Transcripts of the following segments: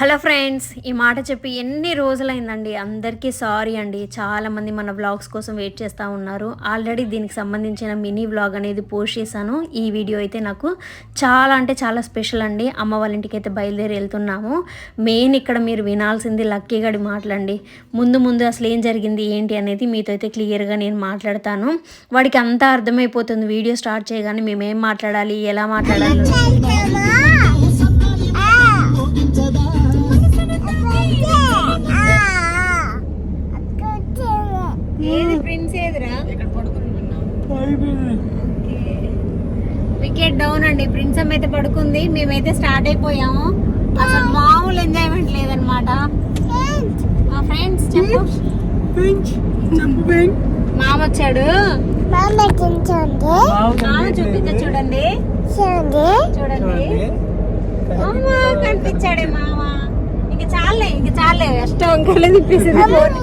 Hello friends ఈ మాట చెప్పి ఎన్ని రోజులైందండి? అందరికీ సారీ అండి. చాలామంది మన వ్లాగ్స్ కోసం వెయిట్ చేస్తూ ఉన్నారు. ఆల్రెడీ దీనికి సంబంధించిన మినీ వ్లాగ్ అనేది పోస్ట్ చేశాను. ఈ వీడియో అయితే నాకు చాలా అంటే చాలా స్పెషల్ అండి. అమ్మ వాళ్ళ ఇంటికి అయితే బయలుదేరి వెళ్తున్నాము. మెయిన్ ఇక్కడ మీరు వినాల్సింది లక్కీ గడి మాటలండి. ముందు ముందు అసలు ఏం జరిగింది ఏంటి అనేది మీతో అయితే క్లియర్గా నేను మాట్లాడతాను. వాడికి అంతా అర్థమైపోతుంది. వీడియో స్టార్ట్ చేయగానే మేము ఏం మాట్లాడాలి ఎలా మాట్లాడాలి? ఏదిరా? వికెట్ డౌన్ అండి. ప్రిన్స్ అమ్మ అయితే పడుకుంది. మేమైతే స్టార్ట్ అయిపోయాము. అసలు మామూలు ఎంజాయ్మెంట్ లేదనమాట మా ఫ్రెండ్స్ చెప్పు. మామ వచ్చాడు. మామ చూపించ చూడండి. చూడండి. మామ కనిపించాడే మామ. ఇంక చాలే ఇంక చాలే. అష్టం అంకలే తిప్పేసింది ఫోన్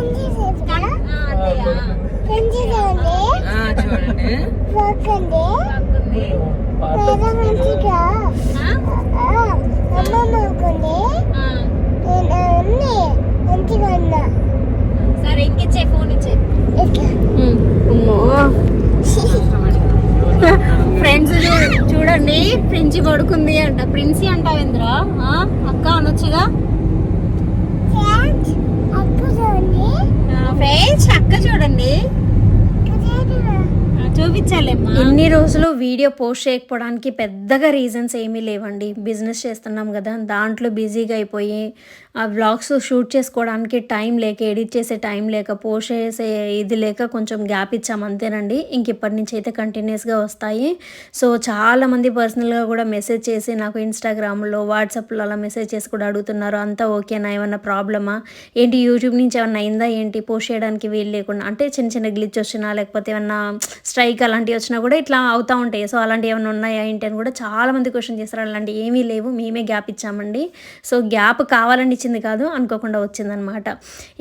చూడండి. సరే ఇంకిచ్చే ఫోన్ ఇచ్చే. ఫ్రెండ్స్ చూడండి ప్రిన్సి పడుకుంది అంట. ప్రిన్సి అంటావేంద్రా ఆ, అక్క అనొచ్చుగా? ఫ్రెండ్స్ అక్క చూడండి. చూపించాలేమ్మా. ఇన్ని రోజులు వీడియో పోస్ట్ చేయకపోవడానికి పెద్దగా రీజన్స్ ఏమీ లేవండి. బిజినెస్ చేస్తున్నాం కదా దాంట్లో బిజీగా అయిపోయి ఆ వ్లాగ్స్ షూట్ చేసుకోవడానికి టైం లేక ఎడిట్ చేసే టైం లేక పోస్ట్ చేసే ఇది లేక కొంచెం గ్యాప్ ఇచ్చాం అంతేనండి. ఇంక ఇప్పటి నుంచి అయితే కంటిన్యూస్గా వస్తాయి. సో చాలామంది పర్సనల్గా కూడా మెసేజ్ చేసి నాకు ఇన్స్టాగ్రామ్లో వాట్సాప్లో అలా మెసేజ్ చేసి కూడా అడుగుతున్నారు. అంతా ఓకేనా ఏమన్నా ప్రాబ్లమా ఏంటి యూట్యూబ్ నుంచి ఏమన్నా అయిందా? ఏంటి? పోస్ట్ చేయడానికి వీలు లేకుండా అంటే చిన్న చిన్న గ్లిచ్ వచ్చినా లేకపోతే ఏమన్నా స్ట్రైక్ అలాంటివి వచ్చినా కూడా ఇట్లా అవుతూ ఉంటాయి. సో అలాంటివి ఏమైనా ఉన్నాయా? ఏంటి? అని కూడా చాలామంది క్వశ్చన్ చేస్తారు. అలాంటివి ఏమీ లేవు. మేమే గ్యాప్ ఇచ్చామండి. సో గ్యాప్ కావాలని ఇచ్చింది కాదు అనుకోకుండా వచ్చిందనమాట.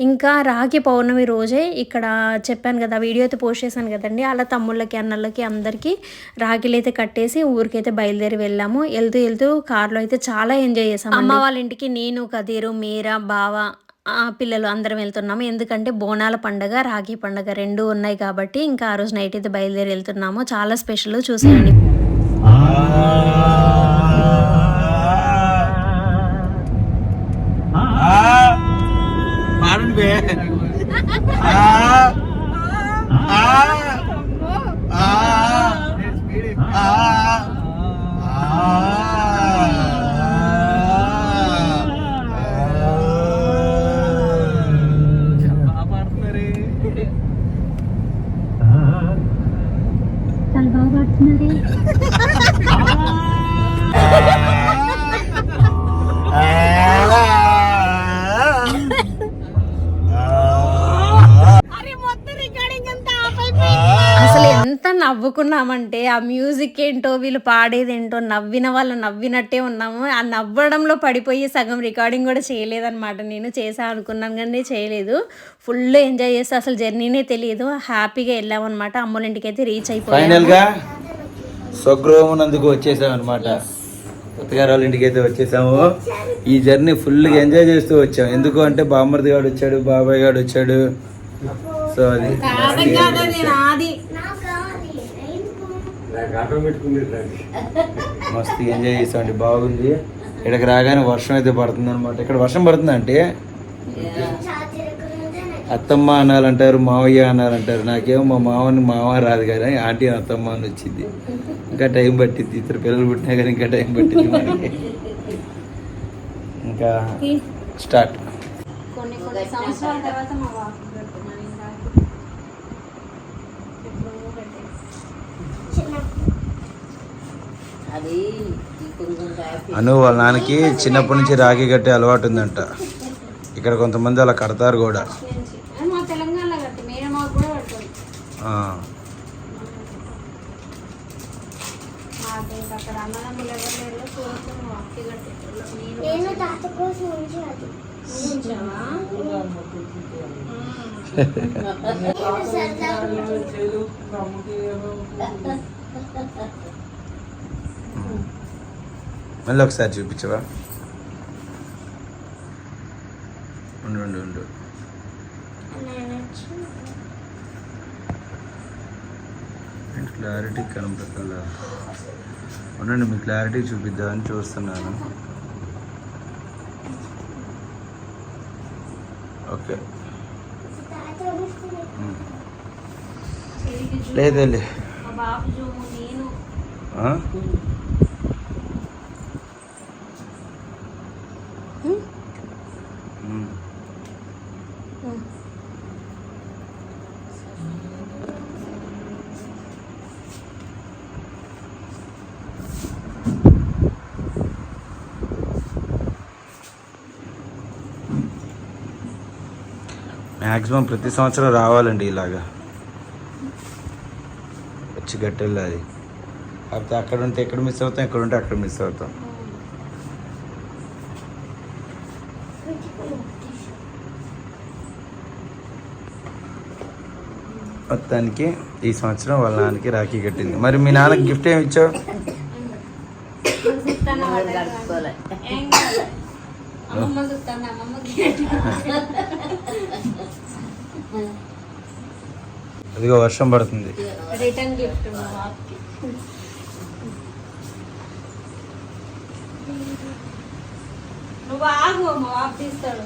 ఇంకా రాఖీ పౌర్ణమి రోజే ఇక్కడ చెప్పాను కదా వీడియో అయితే పోస్ట్ చేశాను కదండి. అలా తమ్ముళ్ళకి అన్నళ్ళకి అందరికీ రాఖీలు అయితే కట్టేసి ఊరికైతే బయలుదేరి వెళ్ళాము. వెళ్తూ వెళ్తూ కార్లో అయితే చాలా ఎంజాయ్ చేసాం అమ్మ వాళ్ళ ఇంటికి నేను కదీరు మీరా బావ ఆ పిల్లలు అందరం వెళ్తున్నాము. ఎందుకంటే బోనాల పండగ రాఖీ పండగ రెండు ఉన్నాయి కాబట్టి ఇంకా ఆ రోజు నైట్ అయితే బయలుదేరి వెళ్తున్నాము. చాలా స్పెషల్ చూసేయండి. Ờ. à. నవ్వుకున్నామంటే ఆ మ్యూజిక్ ఏంటో వీళ్ళు పాడేది ఏంటో నవ్విన వాళ్ళు నవ్వినట్టే ఉన్నాము. ఆ నవ్వడంలో పడిపోయి సగం రికార్డింగ్ కూడా చేయలేదన్నమాట. నేను చేసా అనుకున్నాను కానీ చేయలేదు. ఫుల్ ఎంజాయ్ చేస్తే అసలు జర్నీనే తెలియదు. హ్యాపీగా వెళ్ళామన్నమాట. అమ్మోళ్ళ ఇంటికి అయితే రీచ్ అయిపోయాము. ఫైనల్గా స్వగృహమునందుకు వచ్చేసాం అనమాట కొత్తగారు వాళ్ళ ఇంటికి అయితే వచ్చేసాము. ఈ జర్నీ ఫుల్గా ఎంజాయ్ చేస్తూ వచ్చాం. ఎందుకు అంటే బామ్మర్ది గాడు వచ్చాడు బాబాయ్ గాడు వచ్చాడు. సో అది ఆది మస్తు ఎంజాయ్ చేసామండి బాగుంది. ఇక్కడికి రాగానే వర్షం అయితే పడుతుంది అనమాట ఇక్కడ వర్షం పడుతుంది అంటే అత్తమ్మ అనాలంటారు మావయ్య అనాలంటారు. నాకేమో మా మావని మావ రాదు కానీ ఆంటీ అని అత్తమ్మ అని వచ్చింది. ఇంకా టైం పట్టింది ఇద్దరు పిల్లలు పుట్టినా కానీ ఇంకా టైం పట్టింది మనకి ఇంకా స్టార్ట్. కొన్ని కొన్ని సంవత్సరాల తర్వాత మా వాకు పెడుతున్నాను ఇంకా. ఎప్పుడో పెట్టేసి. అను వాళ్ళ నాన్నకి చిన్నప్పటి నుంచి రాఖీ కట్టే అలవాటు ఉందంట ఇక్కడ కొంతమంది అలా కడతారు కూడా. నుంచి. మళ్ళీ ఒకసారి చూపించవా? ఉండు ఉండు ఉండు. క్లారిటీ కనపడాల ఉండండి మీ క్లారిటీ చూపిద్దామని చూస్తున్నాను. ఓకే. లేదండి మ్యాక్సిమం ప్రతి సంవత్సరం రావాలండి ఇలాగా. వచ్చి గట్టెళ్ళాలి కాకపోతే అక్కడ ఉంటే ఎక్కడ మిస్ అవుతాం ఇక్కడ ఉంటే అక్కడ మిస్ అవుతాం. మొత్తానికి ఈ సంవత్సరం వాళ్ళ నాన్నకి రాఖీ కట్టింది. మరి మీ నాన్నకి గిఫ్ట్ ఏమి ఇచ్చావు? అమ్మమ్మ అదిగో వర్షం పడుతుంది. రిటర్న్ గిఫ్ట్ నువ్వు ఆగు మా బాబు తీస్తాడు.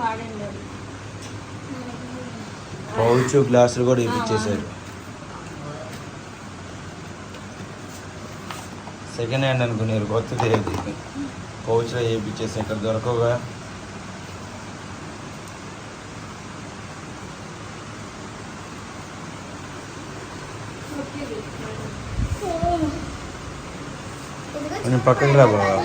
వాడండి. పౌచ్ గ్లాసులు కూడా ఇప్పించేశారు. సెకండ్ హ్యాండ్ అనుకున్నారు కొత్తది అది పౌచ్లో వేయించేసి ఇక్కడ దొరకవుగా ఇదిగో కొంచెం పక్కకి రా బాబా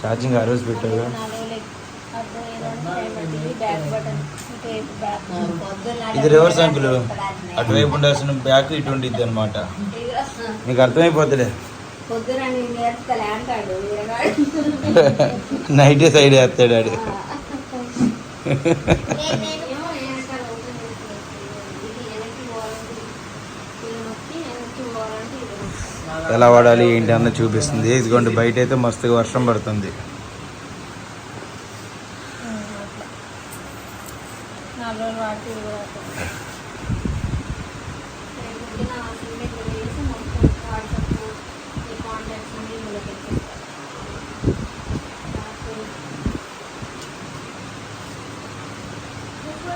ఛార్జింగ్ ఆ రోజు పెట్టావు ఇది రివర్స్ అంకుల్ అటువైపు ఉండాల్సిన బ్యాక్ ఇటు ఉండిద్ది అనమాట మీకు అర్థమైపోతులే. నైట్ సైడ్ వేస్తాడు ఆడు. ఎలా వాడాలి ఏంటి అన్న చూపిస్తుంది. ఇదిగోండి బయట అయితే మస్తుగా వర్షం పడుతుంది నాలుగు రోజులు వాడితే ఇది కూడా అవుతుంది. రేపు పొద్దున్న ఆ సిమ్ దగ్గర వేసి మొత్తం వాట్సాప్ ఈ కాంటాక్ట్స్ అన్ని ఇందులో పెట్టేస్తారు నాకు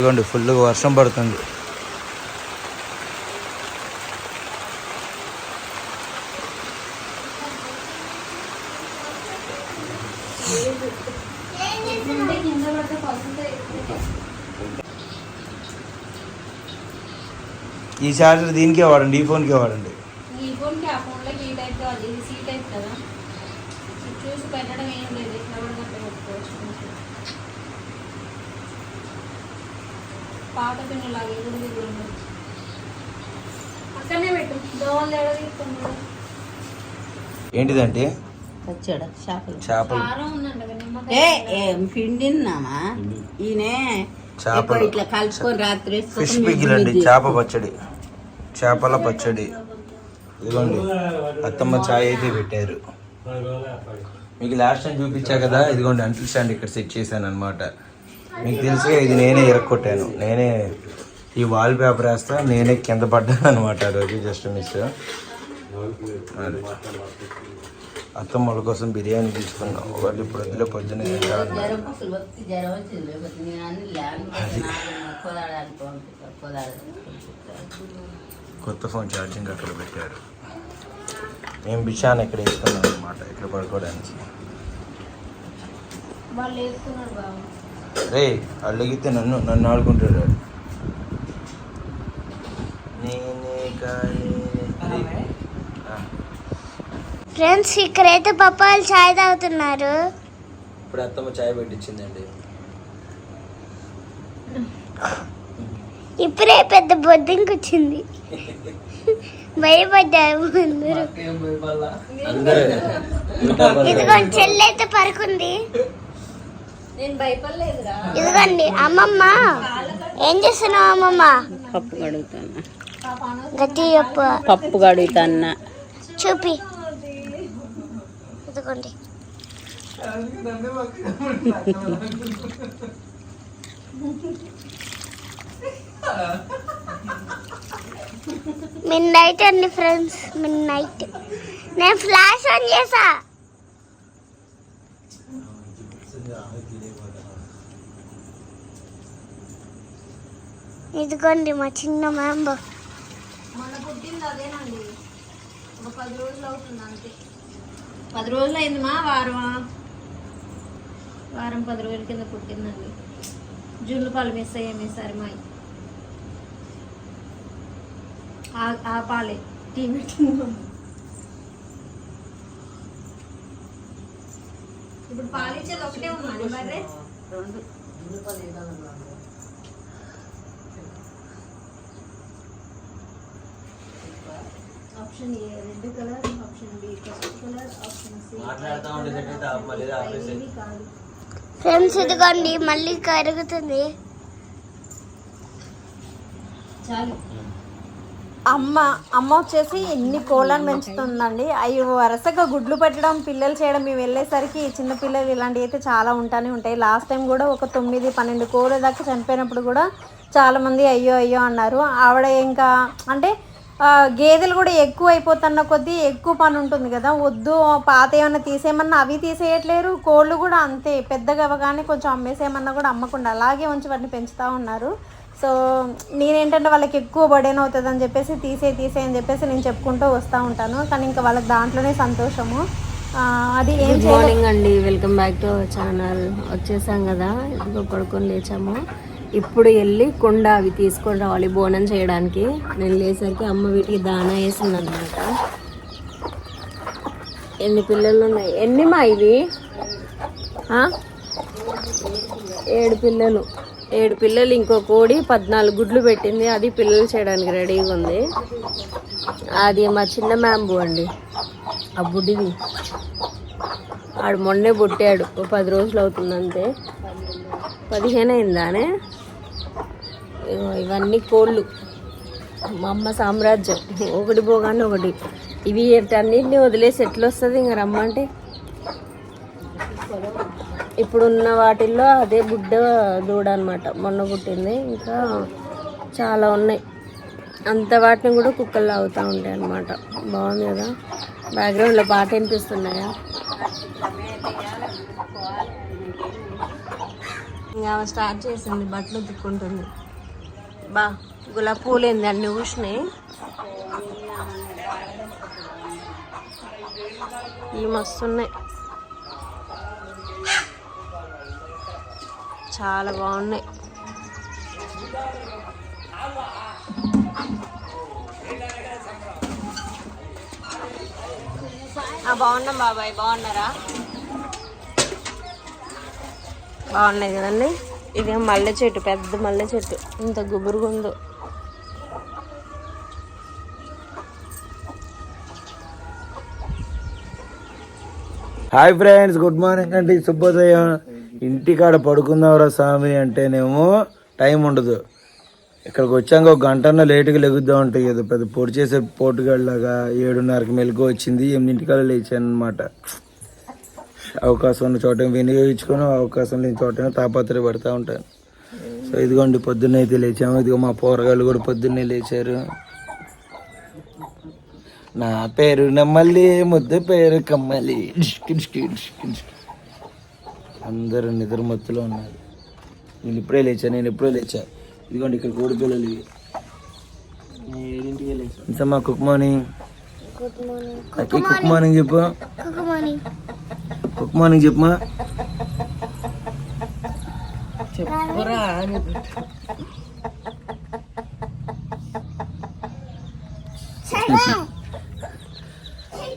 ఇదిగోండి ఫుల్గా వర్షం పడుతుంది. ఈ చార్జర్ దీనికే వాడండి ఈ ఫోన్కే వాడండి. ఈ ఫోన్కి ఆ ఫోన్లోకి ఈ టైప్ కావాలి ఇది సీ టైప్ కదా. చూసి పెట్టడం ఏం లేదు పాత పిన్ లాగా ఎగుడు దిగుడు ఉండదు అక్కడనే పెట్టు. దోవలు ఎడ తీసుకున్నాడు ఏంటిదంటే? వచ్చాడు చేపలు. చేపలు. కారం ఉందండి ఏ నిమ్మకాయ ఏం పిండిన్నామా? ఈయనే చేపలు. ఎక్కువ ఇట్లా కలుపుకొని రాత్రి వేసుకొని ఫిష్ మిక్సీ పిగిల్ అండి మిక్సీ చేప పచ్చడి. చేపల పచ్చడి. ఇదిగోండి అత్తమ్మ చాయ్ అయితే పెట్టారు. మీకు లాస్ట్ టైం చూపించా కదా ఇదిగోండి అంటుల్ స్టాండ్ ఇక్కడ సెట్ చేశాను అనమాట మీకు తెలుసుగా ఇది నేనే ఇరక్కొట్టాను. నేనే ఈ వాల్ పేపర్ వేస్తా నేనే కింద పడ్డాను అనమాట రోజు జస్ట్ మిస్ అత్తమ్మ వాళ్ళ కోసం బిర్యానీ తీసుకున్నాం. వాళ్ళు ఇప్పుడు అందులో పొద్దున్న కొత్త ఫోన్ ఛార్జింగ్ అక్కడ పెట్టారు. మేము బిషాన్ ఇక్కడ వేసుకున్నాం అనమాట ఇక్కడ పడుకోవడానికి. వాళ్ళు వేసుకున్నారు బాబు. రే అడిగితే నన్ను నన్ను ఆడుకుంటాడు ఫ్రెండ్స్ ఇక్కడైతే పప్పాలు చాయ్ తాగుతున్నారు. ఇప్పుడు అత్తమ్మ చాయ్ పెట్టించిందండి ఇప్పుడే పెద్ద బొద్దింకి వచ్చింది భయపడ్డారు అందరూ. అందరూ. ఇదిగోండి చెల్లి అయితే పరుకుంది ఇదిగోండి అమ్మమ్మ. ఏం చేస్తున్నావు అమ్మమ్మ? పప్పు కడుగుతాను? గట్టి పప్పు కడుగుతాను? చూపి. ఇదిగోండి. మిడ్ నైట్ అండి ఫ్రెండ్స్ మిడ్ నైట్ నేను ఫ్లాష్ ఆన్ చేసా. ఇదిగోండి మా చిన్న మెంబర్ మొన్న పుట్టింది అదేనండి. ఒక పది రోజులు అవుతుంది అంతే. పది రోజులు అయింది మా వారమా వారం పది రోజుల కింద పుట్టిందండి. జున్ను పాలు మిస్ అయ్యాము ఈసారి మా ఆ- ఆ పాలే టీ ఇప్పుడు పాలు ఇచ్చేది ఒకటే ఉందండి మరి? Option A red colour option B పసుపు కలర్ ఆప్షన్ సి మాట్లాడుతూ ఉండేటట్టయితే ఆపు, లేదా ఆపేసేయ్. ఇది కాదు. ఫ్రెండ్స్ ఇదిగోండి మళ్ళీ కరుగుతుంది. చాలు. అమ్మ అమ్మ వచ్చేసి ఎన్ని కోళ్ళని పెంచుతుందండి. అవి వరుసగా గుడ్లు పెట్టడం పిల్లలు చేయడం మేము వెళ్ళేసరికి చిన్న పిల్లలు ఇలాంటివి అయితే చాలా ఉంటానే ఉంటాయి. లాస్ట్ టైం కూడా ఒక తొమ్మిది పన్నెండు కోళ్ళ దాకా చనిపోయినప్పుడు కూడా చాలామంది అయ్యో అయ్యో అన్నారు. ఆవిడ ఇంకా అంటే గేదెలు కూడా ఎక్కువ అయిపోతున్న కొద్దీ ఎక్కువ పని ఉంటుంది కదా. వద్దు పాత ఏమన్నా తీసేయమన్నా అవి తీసేయట్లేరు. కోళ్ళు కూడా అంతే పెద్దగా అవ్వగానే కొంచెం అమ్మేసేయమన్నా కూడా అమ్మకుండా అలాగే ఉంచి వాటిని పెంచుతూ ఉన్నారు. సో నేనేంటంటే వాళ్ళకి ఎక్కువ బర్డెన్ అవుతుంది అని చెప్పేసి తీసే తీసే అని చెప్పేసి నేను చెప్పుకుంటూ వస్తూ ఉంటాను. కానీ ఇంకా వాళ్ళకి దాంట్లోనే సంతోషము. అది ఏం మార్నింగ్ అండి. వెల్కమ్ బ్యాక్ టు ఛానల్ వచ్చేసాం కదా. ఇదిగో పడుకొని లేచాము. ఇప్పుడు వెళ్ళి కుండ అవి తీసుకొని రావాలి బోనం చేయడానికి. నేను లేసరికి అమ్మ వీటికి దానా వేసింది అనమాట ఎన్ని పిల్లలు ఉన్నాయి? ఎన్ని మా ఇవి ఏడు పిల్లలు. ఏడు పిల్లలు ఇంకో కోడి పద్నాలుగు గుడ్లు పెట్టింది. అది పిల్లలు చేయడానికి రెడీగా ఉంది. అది మా చిన్న మ్యాంబు అండి. ఆ బుడ్డిది. ఆడు మొన్నే పుట్టాడు. ఓ పది రోజులు అవుతుంది అంతే పదిహేను అయిందానే? ఇవన్నీ కోళ్ళు. మా అమ్మ సామ్రాజ్యం. ఒకటి పోగానే ఒకటి. ఇవి అన్నింటిని వదిలేసి ఎట్లా వస్తుంది ఇంక రమ్మంటే? ఇప్పుడున్న వాటిల్లో అదే బుడ్డ దూడ అనమాట మొన్న పుట్టింది. ఇంకా చాలా ఉన్నాయి. అంత వాటిని కూడా కుక్కలు లాగుతూ ఉంటాయి అన్నమాట. బాగుంది కదా? బ్యాక్గ్రౌండ్లో పాట వినిపిస్తున్నాయా? ఇంకా స్టార్ట్ చేసింది బట్టలు ఉతుక్కుంటుంది. బా గులాబ్ పూలు ఏంది? అన్ని ఊసినాయి. ఇవి మస్తున్నాయి. చాలా బాగున్నాయి. ఆ, బాగున్నాం బాబాయ్ బాగున్నారా? బాగున్నాయి కదండి. ఇది మల్లె చెట్టు పెద్ద మల్లె చెట్టు. ఇంత గుబురుగా ఉందో. హాయ్ ఫ్రెండ్స్ గుడ్ మార్నింగ్ అండి శుభోదయం ఇంటికాడ పడుకుందావరా స్వామి అంటేనేమో టైం ఉండదు. ఇక్కడికి వచ్చాక ఒక గంటన్న లేటుగా లెగుద్దాం ఉంటాయి కదా పెద్ద పొడి చేసే పోటుగాళ్ళలాగా ఏడున్నరకి మెలుగు వచ్చింది ఎనిమిదింటికాడ లేచాను అనమాట అవకాశం ఉన్న చోట వినియోగించుకొని అవకాశం లేని చోట తాపత్రయ పడుతూ ఉంటాను సో ఇదిగోండి పొద్దున్నే అయితే లేచాము. ఇదిగో మా పోరగాళ్ళు కూడా పొద్దున్నే లేచారు. నా పేరు నమ్మల్లి ముద్దు పేరు కమ్మలి. అందరూ నిద్ర మత్తులో ఉన్నారు. నేను ఇప్పుడే లేచా నేను ఇప్పుడే లేచా. ఇదిగోండి ఇక్కడ కోడి పిల్లలు ఇంతమ్మా కుక్ మార్నింగ్? కుక్ మార్నింగ్ చెప్పు. గుడ్ మార్నింగ్ చెప్పమా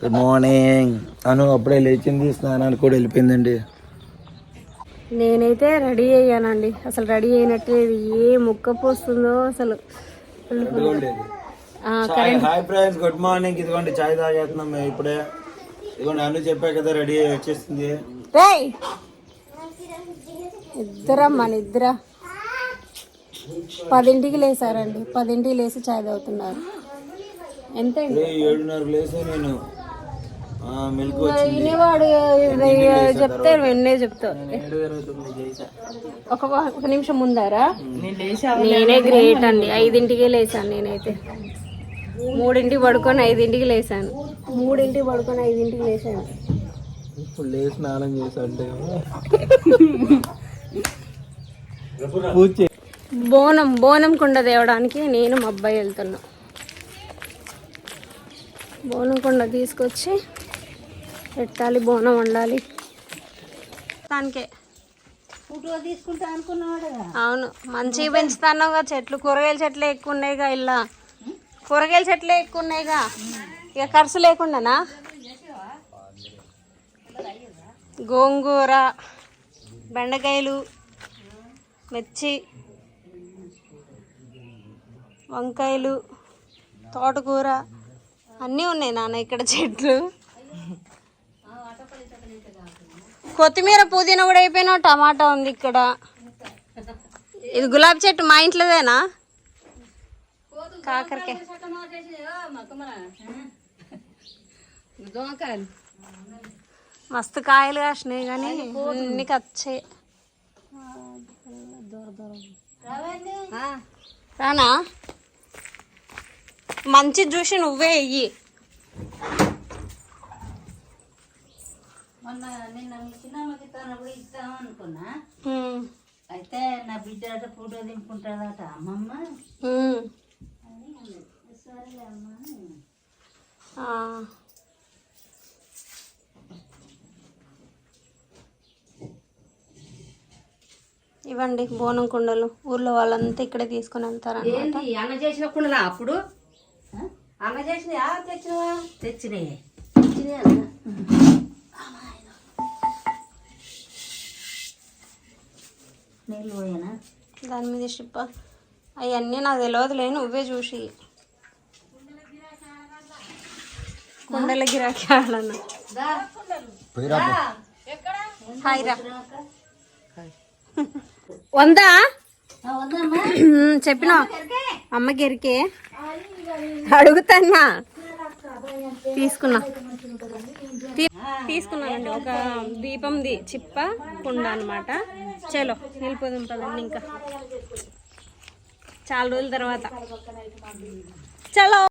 గుడ్ మార్నింగ్. అను అప్పుడే లేచింది స్నానానికి కూడా వెళ్ళిపోయిందండి. నేనైతే రెడీ అయ్యానండి. అసలు రెడీ అయినట్టు లేదు ఏ ముక్క పోస్తుందో అసలు. Hi friends good morning. ఇదిగోండి చాయ్ తాగేస్తున్నాం మేము ఇప్పుడే. ఇదిగోండి అన్ని చెప్పా కదా రెడీ వచ్చేసింది. రేయ్! ఇద్దరమ్మా ఇద్దరా పదింటికి లేసారండి. పదింటికి లేచి చాయ్ తాగుతున్నారు. ఎంత ఏడున్నర లేసా నేను? ఆ, మెలకు వచ్చింది. వినేవాడు చెప్తే వెన్నే చెప్తావు ఒక ఒక నిమిషం ముందారా? నేనే గ్రేట్ అండి. ఐదింటికే లేచాను నేనైతే. మూడింటికి పడుకొని ఐదింటికి లేచాను మూడింటికి పడుకొని ఐదింటికి లేచాను ఇప్పుడు లేచి స్నానం చేసా అంటే పూజ చే- బోనం బోనం కుండ తేవడానికి నేను మా అబ్బాయి వెళ్తున్నా. బోనం కుండ తీసుకొచ్చి పెట్టాలి బోనం వండాలి. దానికే ఫోటో తీసుకుంటా అనుకున్నాడు అవును మంచిగా పెంచుతానుగా చెట్లు కూరగాయల చెట్లు ఎక్కువ ఉన్నాయిగా ఇలా. కూరగాయల చెట్లే ఎక్కువ ఉన్నాయిగా. ఇక ఖర్చు లేకుండానా? గోంగూర బెండకాయలు మిర్చి వంకాయలు తోటకూర అన్నీ ఉన్నాయి నాన్న ఇక్కడ చెట్లు. కొత్తిమీర పుదీనా కూడా అయిపోయినా టమాటా ఉంది ఇక్కడ. ఇది గులాబీ చెట్టు మా ఇంట్లోదేనా? కాకరకాయ. దోమకాయలు మస్తు కాయలు కాసినాయి కానీ అన్ని కచ్చే రానా? మంచి చూసి నువ్వే వెయ్యి మొన్న నిన్న మీ చిన్నమ్మకి ఇస్తానప్పుడు ఇస్తాం అనుకున్నా. అయితే నా బిడ్డ అట ఫోటో దింపుకుంటుందట అమ్మమ్మ. ఇవ్వండి బోనం కుండలు. ఊర్లో వాళ్ళంతా ఇక్కడే తీసుకొని ఏంది అన్న చేసిన కుండలా అప్పుడు? అన్న చేసిన తెచ్చినవా? తెచ్చినే నీళ్ళు పోయానా? దాని మీద షిప్ప. అవన్నీ నాకు తెలియదులే నువ్వే చూసి. కుండల గిరాకీ ఆడన్నా వందా? చెప్పిన అమ్మకి ఎరికే అడుగుతానా తీసుకున్నా. తీ- తీసుకున్నానండి. ఒక దీపంది చిప్ప కుండ అనమాట చలో వెళ్ళిపోదాం పదండి ఇంకా. చాలా రోజుల తర్వాత. చలో.